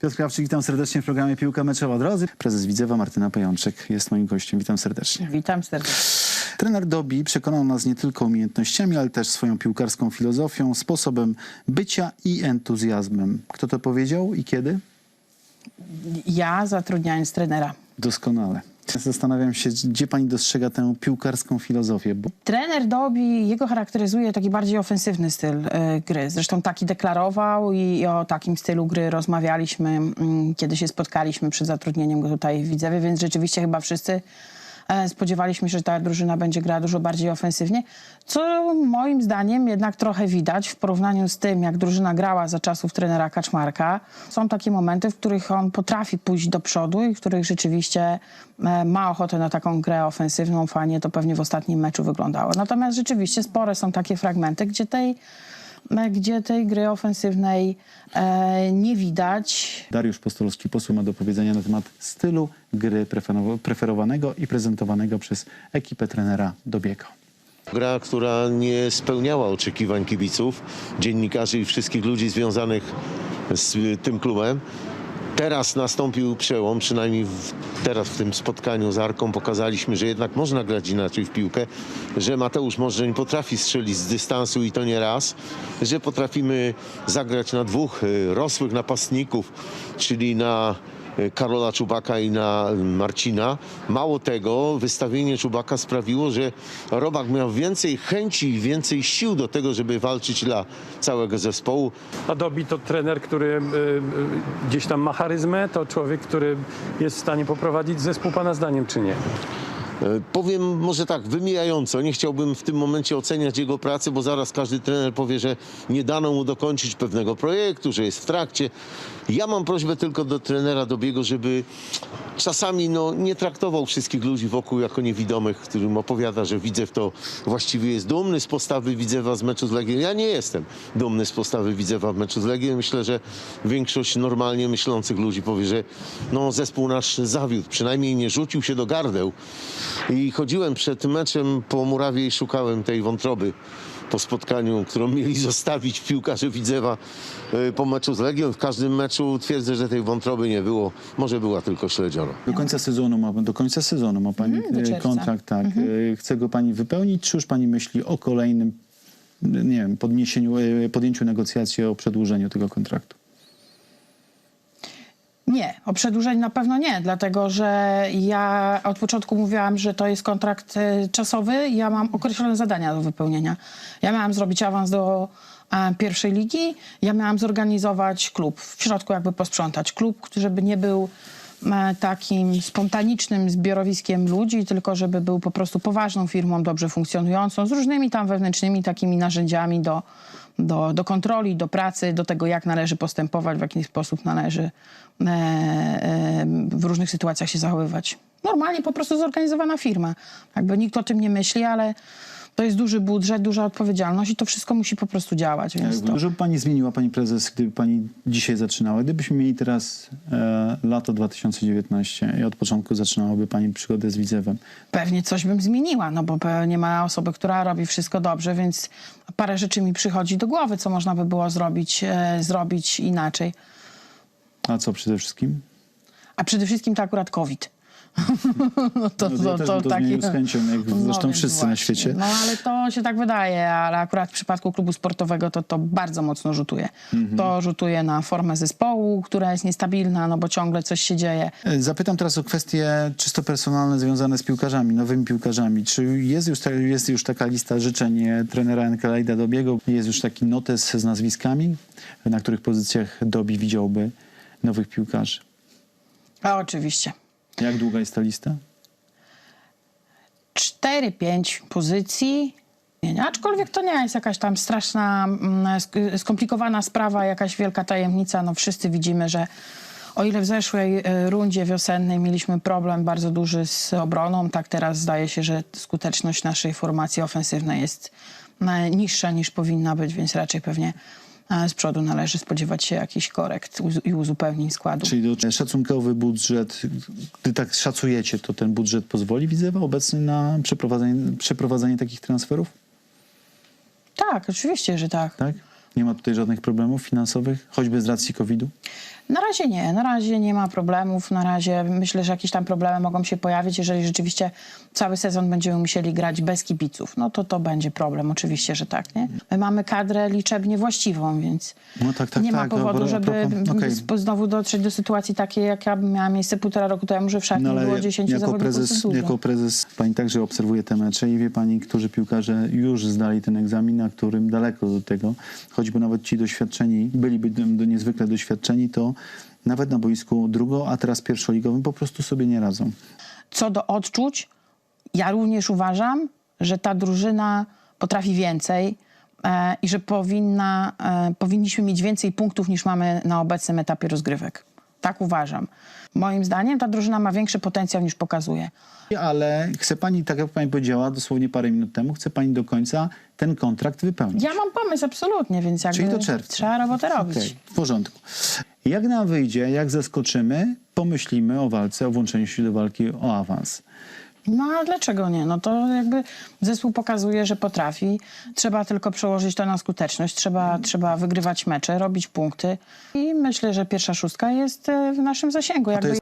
Piotr Krawczyk, witam serdecznie w programie Piłka Meczowa. Drodzy, prezes Widzewa Martyna Pajączek jest moim gościem. Witam serdecznie. Witam serdecznie. Trener Dobi przekonał nas nie tylko umiejętnościami, ale też swoją piłkarską filozofią, sposobem bycia i entuzjazmem. Kto to powiedział i kiedy? Ja zatrudniając trenera. Doskonale. Zastanawiam się, gdzie pani dostrzega tę piłkarską filozofię, bo Trener Dobi, jego charakteryzuje taki bardziej ofensywny styl e, gry. Zresztą taki deklarował i, i o takim stylu gry rozmawialiśmy, mm, kiedy się spotkaliśmy przed zatrudnieniem go tutaj w Widzewie, więc rzeczywiście chyba wszyscy spodziewaliśmy się, że ta drużyna będzie grała dużo bardziej ofensywnie, co moim zdaniem jednak trochę widać w porównaniu z tym, jak drużyna grała za czasów trenera Kaczmarka. Są takie momenty, w których on potrafi pójść do przodu i w których rzeczywiście e, ma ochotę na taką grę ofensywną. Fajnie to pewnie w ostatnim meczu wyglądało. Natomiast rzeczywiście spore są takie fragmenty, gdzie tej, e, gdzie tej gry ofensywnej e, nie widać. Dariusz Postolski poseł ma do powiedzenia na temat stylu gry preferowa- preferowanego i prezentowanego przez ekipę trenera Dobiego. Gra, która nie spełniała oczekiwań kibiców, dziennikarzy i wszystkich ludzi związanych z tym klubem. Teraz nastąpił przełom, przynajmniej w, teraz w tym spotkaniu z Arką pokazaliśmy, że jednak można grać inaczej w piłkę, że Mateusz Możdżeń potrafi strzelić z dystansu i to nie raz, że potrafimy zagrać na dwóch y, rosłych napastników, czyli na Karola Czubaka i na Marcina. Mało tego, wystawienie Czubaka sprawiło, że Robak miał więcej chęci i więcej sił do tego, żeby walczyć dla całego zespołu. Adobe to trener, który y, y, gdzieś tam ma charyzmę, to człowiek, który jest w stanie poprowadzić zespół pana zdaniem, czy nie? E, Powiem może tak, wymijająco. Nie chciałbym w tym momencie oceniać jego pracy, bo zaraz każdy trener powie, że nie dano mu dokończyć pewnego projektu, że jest w trakcie. Ja mam prośbę tylko do trenera Dobiego, żeby czasami no, nie traktował wszystkich ludzi wokół jako niewidomych, którym opowiada, że Widzew to właściwie jest dumny z postawy Widzewa z meczu z Legią. Ja nie jestem dumny z postawy Widzewa w meczu z Legią. Myślę, że większość normalnie myślących ludzi powie, że no, zespół nasz zawiódł. Przynajmniej nie rzucił się do gardeł. I chodziłem przed meczem po murawie i szukałem tej wątroby po spotkaniu, którą mieli zostawić piłkarze Widzewa y, po meczu z Legią. W każdym meczu twierdzę, że tej wątroby nie było. Może była tylko śledziona. Do końca sezonu ma, do końca sezonu ma pani czerwca. kontrakt, tak. E, Chce go pani wypełnić, czy już pani myśli o kolejnym, nie wiem, podniesieniu, podjęciu negocjacji o przedłużeniu tego kontraktu? Nie, o przedłużeniu na pewno nie, dlatego że ja od początku mówiłam, że to jest kontrakt e, czasowy ja mam określone zadania do wypełnienia. Ja miałam zrobić awans do e, pierwszej ligi, ja miałam zorganizować klub, w środku jakby posprzątać klub, żeby nie był e, takim spontanicznym zbiorowiskiem ludzi, tylko żeby był po prostu poważną firmą, dobrze funkcjonującą, z różnymi tam wewnętrznymi takimi narzędziami do, do, do kontroli, do pracy, do tego, jak należy postępować, w jaki sposób należy e, e, w różnych sytuacjach się zachowywać. Normalnie po prostu zorganizowana firma. Jakby nikt o tym nie myśli, ale to jest duży budżet, duża odpowiedzialność i to wszystko musi po prostu działać. Więc to... Dużo by pani zmieniła, pani prezes, gdyby pani dzisiaj zaczynała. Gdybyśmy mieli teraz e, lato 2019 i od początku zaczynałaby pani przygodę z Widzewem. Pewnie coś bym zmieniła, no bo nie ma osoby, która robi wszystko dobrze, więc parę rzeczy mi przychodzi do głowy, co można by było zrobić, e, zrobić inaczej. A co przede wszystkim? A przede wszystkim to akurat COVID. no to, No, ja bym to zmienił z chęcią, jak zresztą więc wszyscy na świecie. No ale to się tak wydaje, ale akurat w przypadku klubu sportowego to, to bardzo mocno rzutuje. Mhm. To rzutuje na formę zespołu, która jest niestabilna, no bo ciągle coś się dzieje. E, Zapytam teraz o kwestie czysto personalne związane z piłkarzami, nowymi piłkarzami. Czy jest już, ta, jest już taka lista życzeń e, trenera Enkelejda Dobiego? Jest już taki notes z nazwiskami, na których pozycjach Dobi widziałby nowych piłkarzy? A oczywiście. Jak długa jest ta lista? 4-5 pozycji. Aczkolwiek to nie jest jakaś tam straszna, mm, sk- skomplikowana sprawa, jakaś wielka tajemnica. No wszyscy widzimy, że o ile w zeszłej e, rundzie wiosennej mieliśmy problem bardzo duży z obroną, tak teraz zdaje się, że skuteczność naszej formacji ofensywnej jest e, niższa niż powinna być, więc raczej pewnie z przodu należy spodziewać się jakichś korekt i uzupełnień składu. Czyli do, szacunkowy budżet, gdy tak szacujecie, to ten budżet pozwoli Widzewa obecnie na przeprowadzenie, przeprowadzenie takich transferów? Tak, oczywiście, że tak. Tak? Nie ma tutaj żadnych problemów finansowych, choćby z racji COVID-u? Na razie nie, na razie nie ma problemów, na razie myślę, że jakieś tam problemy mogą się pojawić, jeżeli rzeczywiście cały sezon będziemy musieli grać bez kibiców, no to to będzie problem, oczywiście, że tak, nie? My mamy kadrę liczebnie właściwą, więc No tak, tak, nie ma tak, powodu, dobra, żeby z- znowu dotrzeć do sytuacji takiej, jaka miała miejsce półtora roku temu, że w szatni No ale było 10 jako zawodników prezes, jako prezes pani także obserwuje te mecze i wie pani, którzy piłkarze już zdali ten egzamin, a którym daleko do tego, choćby nawet ci doświadczeni, byliby niezwykle doświadczeni, to nawet na boisku drugo, a teraz pierwszoligowym po prostu sobie nie radzą. Co do odczuć, ja również uważam, że ta drużyna potrafi więcej e, i że powinna, e, powinniśmy mieć więcej punktów niż mamy na obecnym etapie rozgrywek. Tak uważam. Moim zdaniem ta drużyna ma większy potencjał niż pokazuje. Ale chce pani, tak jak pani powiedziała dosłownie parę minut temu, chce pani do końca ten kontrakt wypełnić. Ja mam pomysł absolutnie, więc jakby Czyli do czerwca. trzeba robotę robić. Okej, w porządku. Jak nam wyjdzie, jak zaskoczymy, pomyślimy o walce, o włączeniu się do walki o awans. No a dlaczego nie? No to jakby zespół pokazuje, że potrafi. Trzeba tylko przełożyć to na skuteczność. Trzeba, trzeba wygrywać mecze, robić punkty. I myślę, że pierwsza szóstka jest e, w naszym zasięgu. Jakby